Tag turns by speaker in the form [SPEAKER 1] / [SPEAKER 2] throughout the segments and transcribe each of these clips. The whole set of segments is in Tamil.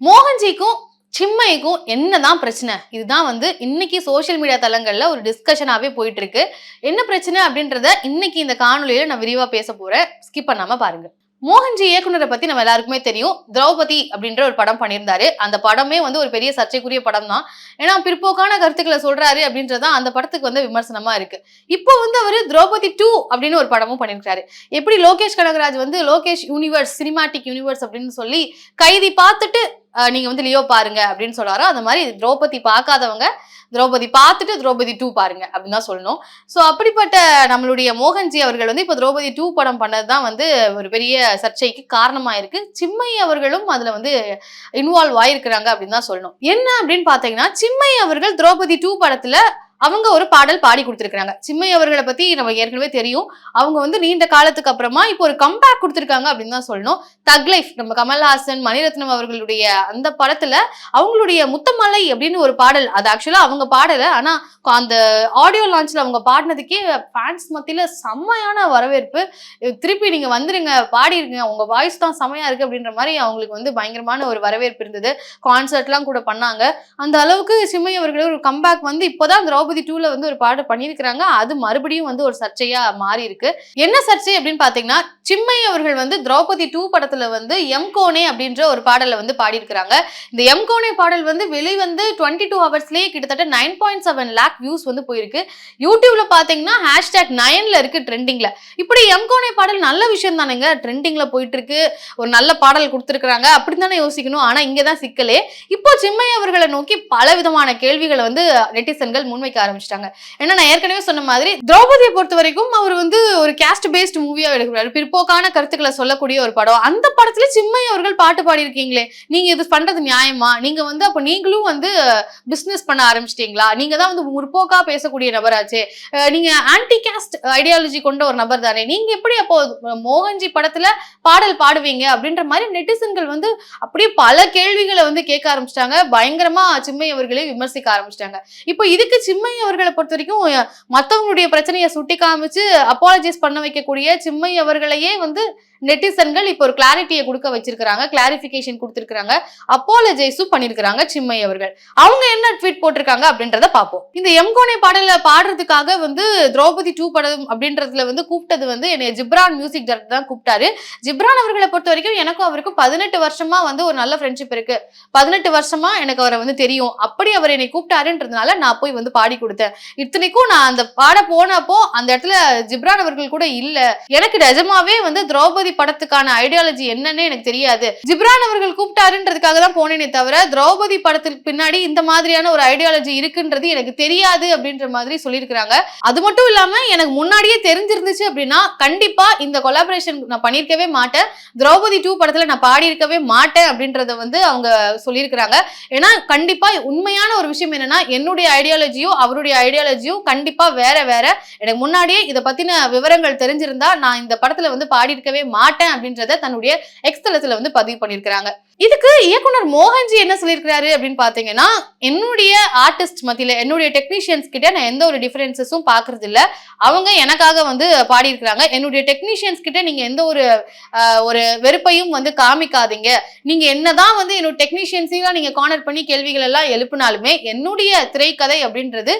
[SPEAKER 1] மோகன்ஜிக்கும் சிம்மைக்கும் என்னதான் பிரச்சனை? இதுதான் வந்து இன்னைக்கு சோஷியல் மீடியா தளங்கள்ல ஒரு டிஸ்கஷனாவே போயிட்டு இருக்கு என்ன பிரச்சனை அப்படின்றத இன்னைக்கு இந்த காணொலியில நான் விரிவா பேச போறேன். ஸ்கிப் பண்ணாம பாருங்க. மோகன்ஜி இயக்குனரை பத்தி நம்ம எல்லாருக்குமே தெரியும். திரௌபதி அப்படின்ற ஒரு படம் பண்ணியிருந்தாரு. அந்த படமே வந்து ஒரு பெரிய சர்ச்சைக்குரிய படம் தான் ஏன்னா பிற்போக்கான கருத்துக்களை சொல்றாரு அப்படின்றதான் அந்த படத்துக்கு வந்து விமர்சனமா இருக்கு. இப்போ வந்து அவரு திரௌபதி டூ அப்படின்னு ஒரு படமும் பண்ணியிருக்காரு எப்படி லோகேஷ் கனகராஜ் வந்து லோகேஷ் யூனிவர்ஸ் சினிமாட்டிக் யூனிவர்ஸ் அப்படின்னு சொல்லி கைதி பார்த்துட்டு நீங்க வந்து லியோ பாருங்க அப்படின்னு சொல்றாரோ அந்த மாதிரி திரௌபதி பார்க்காதவங்க திரௌபதி பார்த்துட்டு திரௌபதி டூ பாருங்க அப்படின்னு தான் சொல்லணும். ஸோ அப்படிப்பட்ட நம்மளுடைய மோகன்ஜி அவர்கள் வந்து இப்போ திரௌபதி டூ படம் பண்ணது தான் வந்து ஒரு பெரிய சர்ச்சைக்கு காரணமாக இருக்கு சிம்மை அவர்களும் அதில் வந்து இன்வால்வ் ஆயிருக்கிறாங்க அப்படின்னு தான் சொல்லணும். என்ன அப்படின்னு பார்த்தீங்கன்னா சிம்மை அவர்கள் திரௌபதி டூ படத்தில் அவங்க ஒரு பாடல் பாடி கொடுத்துருக்காங்க சிம்மை அவர்களை பத்தி நமக்கு ஏற்கனவே தெரியும். அவங்க வந்து நீண்ட காலத்துக்கு அப்புறமா இப்போ ஒரு கம்பேக் கொடுத்துருக்காங்க அப்படின்னு தான் சொல்லணும். தக் லைஃப் நம்ம கமல்ஹாசன் மணிரத்னம் அவர்களுடைய அந்த படத்துல அவங்களுடைய முத்தமலை அப்படின்னு ஒரு பாடல். அது ஆக்சுவலா அவங்க பாடல. ஆனா அந்த ஆடியோ லான்ச்ல அவங்க பாடினதுக்கே ஃபேன்ஸ் மத்தியில செம்மையான வரவேற்பு. திருப்பி நீங்க வந்துருங்க பாடிருங்க. உங்க வாய்ஸ் தான் செம்மையா இருக்கு அப்படின்ற மாதிரி அவங்களுக்கு வந்து பயங்கரமான ஒரு வரவேற்பு இருந்தது. கான்சர்ட்லாம் கூட பண்ணாங்க. அந்த அளவுக்கு சிம்மை அவர்கள் ஒரு கம்பேக் வந்து இப்போதான் திரௌபதி டூல வந்து ஒரு பாடல் பண்ணியிருக்கிறாங்க. அது மறுபடியும் வந்து ஒரு சர்ச்சையா மாறி இருக்கு என்ன சர்ச்சை அப்படின்னு பாத்தீங்கன்னா சிம்மை அவர்கள் வந்து திரௌபதி டூ படத்துல வந்து எம் கோனே அப்படின்ற ஒரு பாடலை வந்து பாடியிருக்கிறாங்க. இந்த எம் கோனே பாடல் வந்து வெளிவந்து டுவெண்ட்டி டூ ஹவர்ஸ்லேயே கிட்டத்தட்ட nine point seven lakh views வந்து போயிருக்கு. யூடியூப்ல பாத்தீங்கன்னா ஹேஷ்டேக் நைன்ல இருக்கு ட்ரெண்டிங்ல இப்படி எம் கோனே பாடல் நல்ல விஷயம் தானேங்க. ட்ரெண்டிங்ல போயிட்டு இருக்கு ஒரு நல்ல பாடல் கொடுத்துருக்காங்க அப்படி தானே யோசிக்கணும். ஆனா இங்கதான் சிக்கலே. இப்போ சிம்மை அவர்களை நோக்கி பல விதமான கேள்விகளை வந்து நெட்டிசன்கள் முன்வைக்க ஆரம்பிச்சிட்டாங்க. ஏன்னா நான் ஏற்கனவே சொன்ன மாதிரி திரௌபதியை பொறுத்த வரைக்கும் அவர் வந்து ஒரு கேஸ்ட் பேஸ்ட் மூவியா எடுக்கிறாரு. பிற்போக்கான கருத்துக்களை சொல்லக்கூடிய ஒரு படம். அந்த படத்துல சிம்மை அவர்கள் பாட்டு பாடியிருக்கீங்களே. நீங்க இது பண்றது நியாயமா? நீங்க வந்து அப்ப நீங்களும் வந்து பிசினஸ் பண்ண ஆரம்பிச்சிட்டீங்களா? நீங்க தான் வந்து முற்போக்கா பேசக்கூடிய நபராச்சே. நீங்க ஆன்டி கேஸ்ட் ஐடியாலஜி கொண்ட ஒரு நபர் தானே. நீங்க எப்படி அப்போ மோகன்ஜி படத்துல பாடல் பாடுவீங்க? அப்படின்ற மாதிரி நெட்டிசன்கள் வந்து அப்படியே பல கேள்விகளை வந்து கேட்க ஆரம்பிச்சிட்டாங்க. பயங்கரமா சிம்மை அவர்களே விமர்சிக்க ஆரம்பிச்சிட்டாங்க. இப்போ இதுக்கு சிம்மை சிம்மை அவர்களை பொறுத்த வரைக்கும் மற்றவங்களுடைய மத்தவங்களுடைய பிரச்சனையை சுட்டி காமிச்சு அப்பாலஜைஸ் பண்ண வைக்கக்கூடிய சிம்மை அவர்களையே வந்து நெட்டிசன்கள் இப்போ ஒரு கிளாரிட்டியை கொடுக்க வச்சிருக்கிறாங்க கிளாரிபிகேஷன் கொடுத்துருக்காங்க அப்பாலஜைஸும் பண்ணிருக்காங்க சிம்மை அவர்கள். அவங்க என்ன ட்வீட் போட்டிருக்காங்க அப்படின்றத பார்ப்போம். இந்த எம்கோனை பாடல பாடுறதுக்காக வந்து திரௌபதி டூ படம் அப்படின்றதுல வந்து கூப்பிட்டது வந்து என்னை ஜிப்ரான் மியூசிக் டைரக்டர் தான் கூப்பிட்டாரு. ஜிப்ரான் அவர்களை பொறுத்த வரைக்கும் எனக்கும் அவருக்கும் பதினெட்டு வருஷமா வந்து ஒரு நல்ல ஃப்ரெண்ட்ஷிப் இருக்கு. பதினெட்டு வருஷமா எனக்கு அவரை வந்து தெரியும். அப்படி அவர் என்னை கூப்பிட்டாருன்றதுனால நான் போய் வந்து பாடி கொடுத்தேன். இத்தனைக்கும் நான் அந்த பாட போனப்போ அந்த இடத்துல ஜிப்ரான் அவர்கள் கூட இல்ல. எனக்கு நிஜமாவே வந்து திரௌபதி படத்துக்கான ஐடியாலஜி என்னன்னு எனக்கு தெரியாது. ஜிப்ரான் அவர்கள் கூப்பிட்டாருன்றதுக்காக தான் போனேனே தவிர திரௌபதி படத்துக்கு பின்னாடி இந்த மாதிரியான ஒரு ஐடியாலஜி இருக்குன்றது எனக்கு தெரியாது அப்படின்ற மாதிரி சொல்லியிருக்கிறாங்க. அது மட்டும் இல்லாம எனக்கு முன்னாடியே தெரிஞ்சிருந்துச்சு அப்படின்னா கண்டிப்பா இந்த கொலாபரேஷன் நான் பண்ணியிருக்கவே மாட்டேன். திரௌபதி டூ படத்துல நான் பாடியிருக்கவே மாட்டேன் அப்படின்றத வந்து அவங்க சொல்லியிருக்கிறாங்க. ஏன்னா கண்டிப்பா உண்மையான ஒரு விஷயம் என்னன்னா என்னுடைய ஐடியாலஜியும் அவருடைய ஐடியாலஜியும் கண்டிப்பா வேற வேற. எனக்கு முன்னாடியே இதை பத்தின விவரங்கள் தெரிஞ்சிருந்தா நான் இந்த படத்துல வந்து பாடியிருக்கவே மாட்டேன் அப்படின்றத தன்னுடைய எக்ஸ்தலத்துல வந்து பதிவு பண்ணியிருக்கிறாங்க. இதுக்கு இயக்குனர் மோகன்ஜி என்ன சொல்லியிருக்கிறாரு அப்படின்னு பாத்தீங்கன்னா என்னுடைய ஆர்டிஸ்ட் மத்தியில என்னுடைய டெக்னீஷியன்ஸ் கிட்ட நான் எந்த ஒரு டிஃபரன்சஸும் பாக்குறது இல்ல அவங்க எனக்காக வந்து பாடியிருக்கிறாங்க. என்னுடைய டெக்னீஷியன்ஸ் கிட்ட நீங்க எந்த ஒரு ஒரு வெறுப்பையும் வந்து காமிக்காதீங்க. நீங்க என்னதான் வந்து என்னோட டெக்னீஷியன்ஸையும் நீங்க கார்னர் பண்ணி கேள்விகள் எல்லாம் எழுப்பினாலுமே என்னுடைய திரைக்கதை அப்படின்றது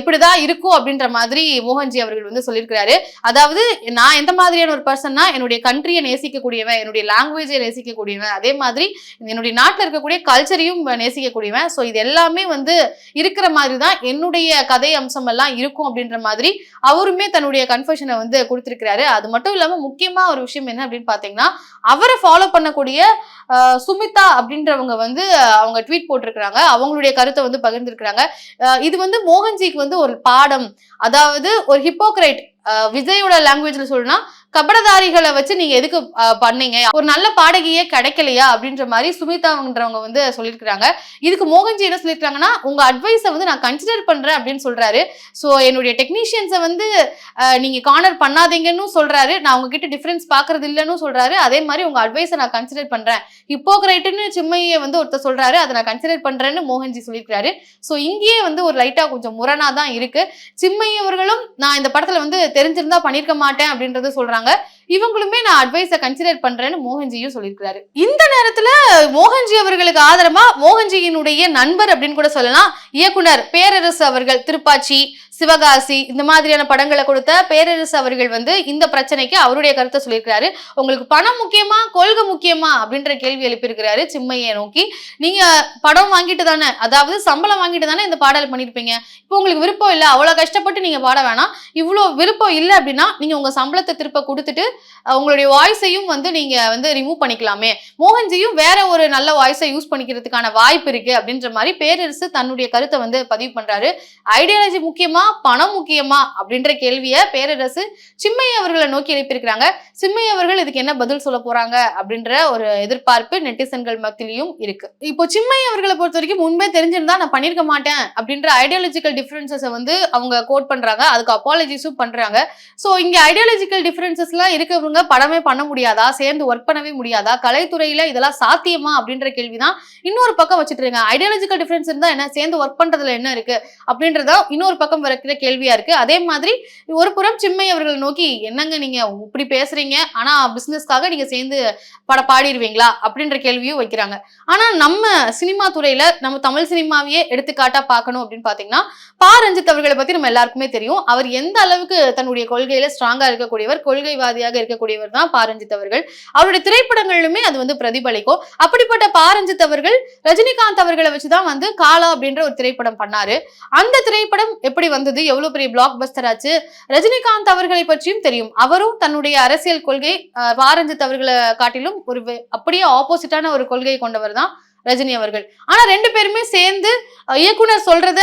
[SPEAKER 1] இப்படிதான் இருக்கும் அப்படின்ற மாதிரி மோகன்ஜி அவர்கள் வந்து சொல்லியிருக்கிறாரு. அதாவது நான் எந்த மாதிரியான ஒரு பர்சன்னா என்னுடைய கண்ட்ரியை நேசிக்கக்கூடியவன் என்னுடைய லாங்குவேஜை நேசிக்கக்கூடியவன் அதே மாதிரி என்னுடைய நாட்டில் இருக்கக்கூடிய கல்ச்சரையும் நேசிக்கக்கூடியவன். ஸோ இது எல்லாமே வந்து இருக்கிற மாதிரி தான் என்னுடைய கதை அம்சம் எல்லாம் இருக்கும் அப்படின்ற மாதிரி அவருமே தன்னுடைய கன்ஃபெஷனை வந்து கொடுத்திருக்கிறாரு. அது மட்டும் இல்லாமல் முக்கியமா ஒரு விஷயம் என்ன அப்படின்னு பார்த்தீங்கன்னா அவரை ஃபாலோ பண்ணக்கூடிய சுமிதா அப்படின்றவங்க வந்து அவங்க ட்வீட் போட்டிருக்கிறாங்க. அவங்களுடைய கருத்தை வந்து பகிர்ந்திருக்கிறாங்க. இது வந்து மோகன்ஜிக்கு வந்து ஒரு பாடம். அதாவது ஒரு ஹிப்போக்ரைட் விஜயோட லாங்குவேஜ்ல சொல்லணும்னா கபடதாரிகளை வச்சு நீங்க எதுக்கு பண்ணீங்க? ஒரு நல்ல பாடகியே கிடைக்கலையா? அப்படின்ற மாதிரி சுமிதாங்கிறவங்க வந்து சொல்லியிருக்கிறாங்க. இதுக்கு மோகன்ஜி என்ன சொல்லியிருக்காங்கன்னா உங்க அட்வைஸை வந்து நான் கன்சிடர் பண்றேன் அப்படின்னு சொல்றாரு. ஸோ என்னுடைய டெக்னீஷியன்ஸை வந்து நீங்க கார்னர் பண்ணாதீங்கன்னு சொல்றாரு. நான் உங்ககிட்ட டிஃபரன்ஸ் பாக்குறது இல்லைன்னு சொல்றாரு. அதே மாதிரி உங்க அட்வைஸை நான் கன்சிடர் பண்றேன். ஹிப்போக்ரைட்டுன்னு சிம்மையை வந்து ஒருத்தர் சொல்றாரு. அதை நான் கன்சிடர் பண்றேன்னு மோகன்ஜி சொல்லியிருக்காரு ஸோ இங்கேயே வந்து ஒரு லைட்டா கொஞ்சம் முரணா தான் இருக்கு. சிம்மையவர்களும் நான் இந்த படத்துல வந்து தெரிஞ்சிருந்தா பண்ணிருக்க மாட்டேன் அப்படின்றது சொல்றாங்க. சொல்றாங்க. இவங்களுமே நான் அட்வைஸை கன்சிடர் பண்றேன்னு மோகன்ஜியும் சொல்லியிருக்கிறாரு. இந்த நேரத்துல மோகன்ஜி அவர்களுக்கு ஆதரமா மோகன்ஜியினுடைய நண்பர் அப்படின்னு கூட சொல்லலாம். இயக்குனர் பேரரசு அவர்கள் திருப்பாச்சி சிவகாசி இந்த மாதிரியான படங்களை கொடுத்த பேரரசு அவர்கள் வந்து இந்த பிரச்சனைக்கு அவருடைய கருத்தை சொல்லியிருக்கிறாரு. உங்களுக்கு பணம் முக்கியமா கொள்கை முக்கியமா அப்படின்ற கேள்வி எழுப்பியிருக்கிறாரு சிம்மையை நோக்கி. நீங்க படம் வாங்கிட்டு தானே அதாவது சம்பளம் வாங்கிட்டு தானே இந்த பாடல் பண்ணிருப்பீங்க இப்போ உங்களுக்கு விருப்பம் இல்லை அவ்வளவு கஷ்டப்பட்டு நீங்க பாட வேணாம். இவ்வளோ விருப்பம் இல்லை அப்படின்னா நீங்க உங்க சம்பளத்தை திருப்ப கொடுத்துட்டு உங்களுடைய வாய்ஸையும் வந்து நீங்க வந்து ரிமூவ் பண்ணிக்கலாமே. மோகன்ஜியும் வேற ஒரு நல்ல வாய்ஸை யூஸ் பண்ணிக்கிறதுக்கான வாய்ப்பு இருக்கு அப்படின்ற மாதிரி பேரரசு தன்னுடைய கருத்தை வந்து பதிவு பண்றாரு. ஐடியாலஜி முக்கியமா பணம் முக்கியமா அப்படின்ற கேள்வியை பேரரசு சிம்மை அவர்களை நோக்கி எழுப்பியிருக்கிறாங்க. சிம்மை அவர்கள் இதுக்கு என்ன பதில் சொல்ல போறாங்க அப்படின்ற ஒரு எதிர்பார்ப்பு நெட்டிசன்கள் மத்தியிலையும் இருக்கு. இப்போ சிம்மை அவர்களை பொறுத்த வரைக்கும் முன்பே தெரிஞ்சிருந்தா நான் பண்ணிருக்க மாட்டேன் அப்படின்ற ஐடியாலஜிக்கல் டிஃபரன்சஸை வந்து அவங்க கோட் பண்றாங்க. அதுக்கு அப்பாலஜிஸும் பண்றாங்க. ஸோ இங்க ஐடியாலஜிக்கல் டிஃபரன்சஸ்லாம் இருக்கவங்க படமே பண்ண முடியாதா? சேர்ந்து ஒர்க் பண்ணவே முடியாதா? கலைத்துறையில இதெல்லாம் சாத்தியமா? அப்படின்ற கேள்விதான் இன்னொரு பக்கம் வச்சுட்டு இருங்க ஐடியாலஜிக்கல் டிஃபரன்ஸ் இருந்தா என்ன? சேர்ந்து ஒர்க் பண்றதுல என்ன இருக்கு? அப்படின்றத இன்னொரு பக்கம் வரக்கிற கேள்வியா இருக்கு. அதே மாதிரி ஒரு புறம் சிம்மை அவர்களை நோக்கி என்னங்க நீங்க இப்படி பேசுறீங்க? ஆனா பிசினஸ்க்காக நீங்க சேர்ந்து பட பாடிடுவீங்களா அப்படின்ற கேள்வியும் வைக்கிறாங்க. ஆனா நம்ம சினிமா துறையில நம்ம தமிழ் சினிமாவையே எடுத்துக்காட்டா பார்க்கணும் அப்படின்னு பாத்தீங்கன்னா பா. ரஞ்சித் அவர்களை பத்தி நம்ம எல்லாருக்குமே தெரியும். அவர் எந்த அளவுக்கு தன்னுடைய கொள்கையில ஸ்ட்ராங்கா இருக்கக்கூடியவர் கொள்கைவாதியாக இருக்கக்கூடியவர் தான் பாரஞ்சித் அவர்கள் அவருடைய திரைப்படங்களிலுமே அது வந்து பிரதிபலிக்கும். அப்படிப்பட்ட பாரஞ்சித் அவர்கள் ரஜினிகாந்த் அவர்களை வச்சுதான் வந்து காலா அப்படின்ற ஒரு திரைப்படம் பண்ணாரு. அந்த திரைப்படம் எப்படி வந்தது? எவ்வளவு பெரிய பிளாக் பஸ்டர் ஆச்சு? ரஜினிகாந்த் அவர்களை பற்றியும் தெரியும். அவரும் தன்னுடைய அரசியல் கொள்கை அஹ், அவர்களை காட்டிலும் ஒரு அப்படியே ஆப்போசிட்டான ஒரு கொள்கையை கொண்டவர் தான் ரஜினி அவர்கள். ஆனா ரெண்டு பேருமே சேர்ந்து இயக்குனர் சொல்றத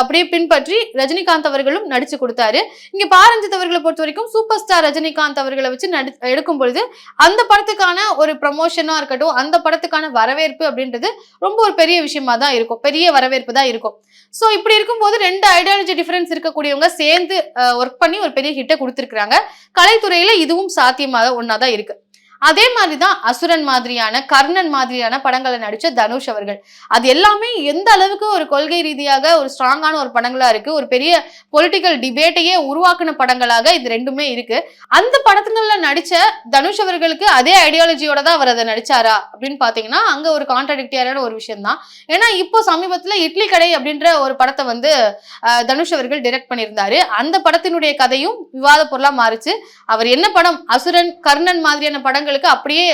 [SPEAKER 1] அப்படியே பின்பற்றி ரஜினிகாந்த் அவர்களும் நடிச்சு கொடுத்தாரு. இங்க பாரஞ்சித் அவர்களை பொறுத்த வரைக்கும் சூப்பர் ஸ்டார் ரஜினிகாந்த் அவர்களை வச்சு நடி எடுக்கும் பொழுது அந்த படத்துக்கான ஒரு ப்ரமோஷனா இருக்கட்டும் அந்த படத்துக்கான வரவேற்பு அப்படின்றது ரொம்ப ஒரு பெரிய விஷயமா தான் இருக்கும். பெரிய வரவேற்பு தான் இருக்கும். ஸோ இப்படி இருக்கும்போது ரெண்டு ஐடியாலஜி டிஃபரன்ஸ் இருக்கக்கூடியவங்க சேர்ந்து ஒர்க் பண்ணி ஒரு பெரிய ஹிட்டை கொடுத்துருக்காங்க கலைத்துறையில இதுவும் சாத்தியமாக ஒன்றா தான் இருக்கு. அதே மாதிரி தான் அசுரன் மாதிரியான கர்ணன் மாதிரியான படங்களை நடிச்ச தனுஷ் அவர்கள். அது எல்லாமே எந்த அளவுக்கு ஒரு கொள்கை ரீதியாக ஒரு ஸ்ட்ராங்கான ஒரு படங்களா இருக்கு ஒரு பெரிய பொலிட்டிக்கல் டிபேட்டையே உருவாக்குன படங்களாக இது ரெண்டுமே இருக்கு. அந்த படத்துல நடிச்ச தனுஷ் அவர்களுக்கு அதே ஐடியாலஜியோட தான் அவர் அதை நடிச்சாரா அப்படின்னு பாத்தீங்கன்னா அங்க ஒரு கான்ட்ராடிக்டியரான ஒரு விஷயம் தான் ஏன்னா இப்போ சமீபத்துல இட்லி கடை அப்படின்ற ஒரு படத்தை வந்து தனுஷ் அவர்கள் டிரெக்ட் பண்ணியிருந்தாரு. அந்த படத்தினுடைய கதையும் விவாத பொருளா மாறுச்சு. அவர் என்ன படம் அசுரன் கர்ணன் மாதிரியான படங்கள் படங்களுக்கு அப்படியே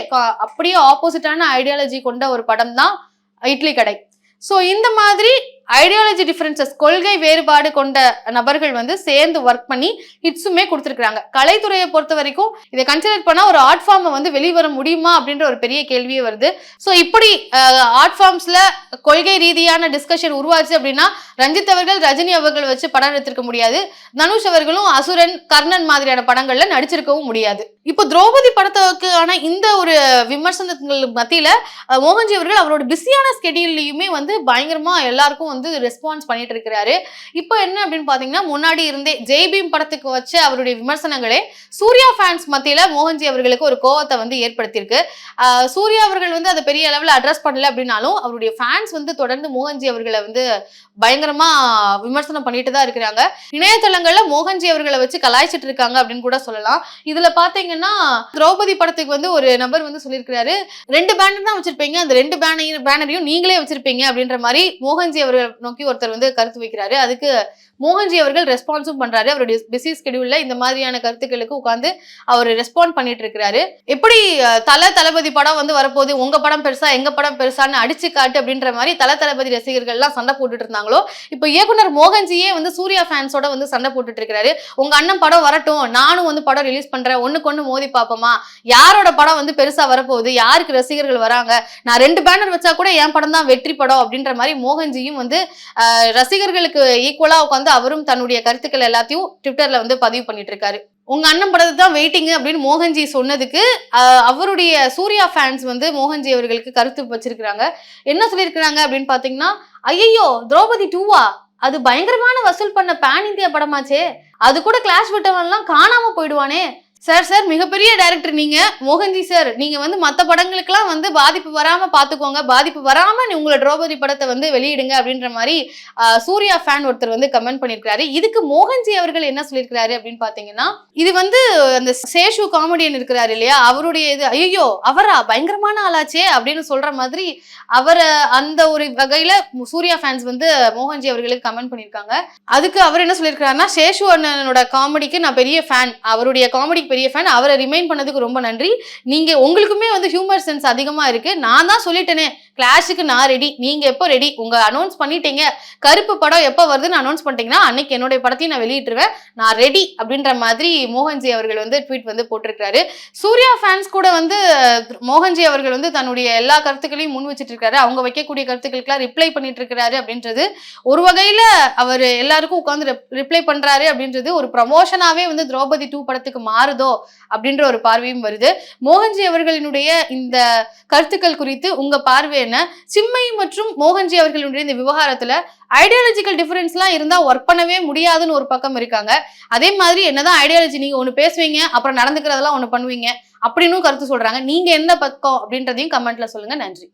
[SPEAKER 1] அப்படியே ஆப்போசிட்டான ஐடியாலஜி கொண்ட ஒரு படம் தான் இட்லி கடை. ஸோ இந்த மாதிரி ஐடியாலஜி டிஃபரன்சஸ் கொள்கை வேறுபாடு கொண்ட நபர்கள் வந்து சேர்ந்து ஒர்க் பண்ணி ஹிட்ஸுமே கொடுத்துருக்காங்க கலைத்துறையை பொறுத்த வரைக்கும் இதை கன்சிடர் பண்ணால் ஒரு ஆர்ட் ஃபார்மை வந்து வெளிவர முடியுமா அப்படின்ற ஒரு பெரிய கேள்வியே வருது. ஸோ இப்படி ஆர்ட் ஃபார்ம்ஸில் கொள்கை ரீதியான டிஸ்கஷன் உருவாச்சு அப்படின்னா ரஞ்சித் அவர்கள் ரஜினி அவர்கள் வச்சு படம் எடுத்திருக்க முடியாது. தனுஷ் அவர்களும் அசுரன் கர்ணன் மாதிரியான படங்கள்ல நடிச்சிருக்கவும் முடியாது. இப்போ திரௌபதி படத்துக்கான இந்த ஒரு விமர்சனங்கள் மத்தியில மோகன்ஜி அவர்கள் அவரோட பிஸியான ஸ்கெடியூல்லையுமே வந்து பயங்கரமா எல்லாருக்கும் வந்து ரெஸ்பான்ஸ் பண்ணிட்டு இருக்கிறாரு. இப்போ என்ன அப்படின்னு பாத்தீங்கன்னா முன்னாடி இருந்தே ஜெய்பீம் படத்துக்கு வச்ச அவருடைய விமர்சனங்களே சூர்யா ஃபேன்ஸ் மத்தியில மோகன்ஜி அவர்களுக்கு ஒரு கோவத்தை வந்து ஏற்படுத்தியிருக்கு. ஆஹ் சூர்யா அவர்கள் வந்து அதை பெரிய அளவில் அட்ரஸ் பண்ணல அப்படின்னாலும் அவருடைய ஃபேன்ஸ் வந்து தொடர்ந்து மோகன்ஜி அவர்களை வந்து பயங்கரமா விமர்சனம் பண்ணிட்டு தான் இருக்கிறாங்க. இணையதளங்கள்ல மோகன்ஜி அவர்களை வச்சு கலாய்ச்சிட்டு இருக்காங்க அப்படின்னு கூட சொல்லலாம். இதுல பாத்தீங்கன்னா திரௌபதி படத்துக்கு வந்து ஒரு நபர் வந்து சொல்லியிருக்கிறாரு ரெண்டு பேனர் தான் வச்சிருப்பீங்க. அந்த ரெண்டு பேனையும் பேனரையும் நீங்களே வச்சிருப்பீங்க. அப்படின்ற மாதிரி மோகன்ஜி அவர்கள் நோக்கி ஒருத்தர் வந்து கருத்து வைக்கிறாரு. அதுக்கு மோகன்ஜி அவர்கள் ரெஸ்பான்ஸும் பண்றாரு. அவருடைய பிஸி ஸ்கெடியூல்ல இந்த மாதிரியான கருத்துக்களுக்கு உட்காந்து அவர் ரெஸ்பாண்ட் பண்ணிட்டு இருக்கிறாரு. எப்படி தல தளபதி படம் வந்து வரப்போகுது? உங்க படம் பெருசா எங்க படம் பெருசான்னு அடிச்சு காட்டு அப்படின்ற மாதிரி தல தளபதி ரசிகர்கள் எல்லாம் சண்டை போட்டுட்டு இருந்தாங்களோ இப்போ இயக்குனர் மோகன்ஜியே வந்து சூர்யா ஃபேன்ஸோட வந்து சண்டை போட்டுட்டு இருக்கிறாரு. உங்க அண்ணன் படம் வரட்டும். நானும் வந்து படம் ரிலீஸ் பண்றேன். ஒண்ணுக்கு ஒண்ணு மோதி பார்ப்போமா யாரோட படம் வந்து பெருசா வரப்போகுது? யாருக்கு ரசிகர்கள் வராங்க? நான் ரெண்டு பேனர் வச்சா கூட என் படம் தான் வெற்றி படம் அப்படின்ற மாதிரி மோகன்ஜியும் வந்து ரசிகர்களுக்கு ஈக்குவலா உட்காந்து அவரும் தன்னுடைய கருத்துக்கள் எல்லாத்தையும் ட்விட்டர்ல வந்து பதிவு பண்ணிட்டு இருக்காரு உங்க அண்ணன் படத்துக்கு தான் வெயிட்டிங் அப்படின்னு மோகன்ஜி சொன்னதுக்கு அவருடைய சூர்யா ஃபேன்ஸ் வந்து மோகன்ஜி அவர்களுக்கு கருத்து வச்சிருக்கிறாங்க. என்ன சொல்லியிருக்கிறாங்க அப்படின்னு பாத்தீங்கன்னா ஐயோ திரௌபதி டூவா அது பயங்கரமான வசூல் பண்ண பேன் இந்தியா படமாச்சே. அது கூட கிளாஷ் விட்டவன்லாம் காணாம போயிடுவானே. சார் சார் மிகப்பெரிய டைரக்டர் நீங்க. மோகன்ஜி சார் நீங்க வந்து மற்ற படங்களுக்கெல்லாம் வந்து பாதிப்பு வராம பாத்துக்கோங்க. பாதிப்பு வராம நீ உங்களை திரௌபதி படத்தை வந்து வெளியிடுங்க அப்படின்ற மாதிரி சூர்யா ஃபேன் ஒருத்தர் வந்து கமெண்ட் பண்ணிருக்காரு இதுக்கு மோகன்ஜி அவர்கள் என்ன சொல்லியிருக்கிறாரு அப்படின்னு பாத்தீங்கன்னா இது வந்து அந்த சேஷு காமெடியன் இருக்கிறாரு இல்லையா? அவருடைய இது ஐயோ அவரா? பயங்கரமான ஆளாச்சே அப்படின்னு சொல்ற மாதிரி அவரை அந்த ஒரு வகையில சூர்யா ஃபேன்ஸ் வந்து மோகன்ஜி அவர்களுக்கு கமெண்ட் பண்ணியிருக்காங்க. அதுக்கு அவர் என்ன சொல்லியிருக்காருன்னா சேஷு அண்ணனோட காமெடிக்கு நான் பெரிய ஃபேன் அவருடைய காமெடிக்கு பெரிய ஃபேன் அவரை ரிமைண்ட் பண்ணதுக்கு ரொம்ப நன்றி. நீங்க உங்களுக்குமே வந்து ஹியூமர் சென்ஸ் அதிகமா இருக்கு. நான் தான் சொல்லிட்டேனே. கிளாஷுக்கு நான் ரெடி நீங்க எப்போ ரெடி உங்க அனௌன்ஸ் பண்ணிட்டீங்க. கருப்பு படம் எப்போ வருதுன்னு அனௌன்ஸ் பண்ணிட்டீங்கன்னா அன்னைக்கு என்னுடைய படத்தையும் நான் வெளியிட்டுருவேன். நான் ரெடி அப்படின்ற மாதிரி மோகன்ஜி அவர்கள் வந்து ட்வீட் வந்து போட்டிருக்காரு சூர்யா ஃபேன்ஸ் கூட வந்து மோகன்ஜி அவர்கள் வந்து தன்னுடைய எல்லா கருத்துக்களையும் முன் வச்சுட்டு இருக்காரு அவங்க வைக்கக்கூடிய கருத்துக்களுக்கெல்லாம் ரிப்ளை பண்ணிட்டு இருக்கிறாரு அப்படின்றது ஒரு வகையில அவர் எல்லாருக்கும் உட்காந்து ரிப்ளை பண்றாரு அப்படின்றது ஒரு ப்ரமோஷனாவே வந்து திரௌபதி டூ படத்துக்கு மாறுதோ அப்படின்ற ஒரு பார்வையும் வருது. மோகன்ஜி அவர்களினுடைய இந்த கருத்துக்கள் குறித்து உங்க பார்வை என்ன? சிம்மை மற்றும் மோகன்ஜி அவர்களுடைய இந்த விவகாரத்துல ஐடியாலஜிக்கல் டிஃபரன்ஸ்லாம் இருந்தா ஒர்க் பண்ணவே முடியாதுன்னு ஒரு பக்கம் இருக்காங்க. அதே மாதிரி என்னதான் ஐடியாலஜி நீங்க ஒன்று பேசுவீங்க அப்புறம் நடந்துக்கிறதெல்லாம் ஒன்று பண்ணுவீங்க அப்படின்னு கருத்து சொல்றாங்க. நீங்க எந்த பக்கம் அப்படின்றதையும் கமெண்ட்ல சொல்லுங்க. நன்றி.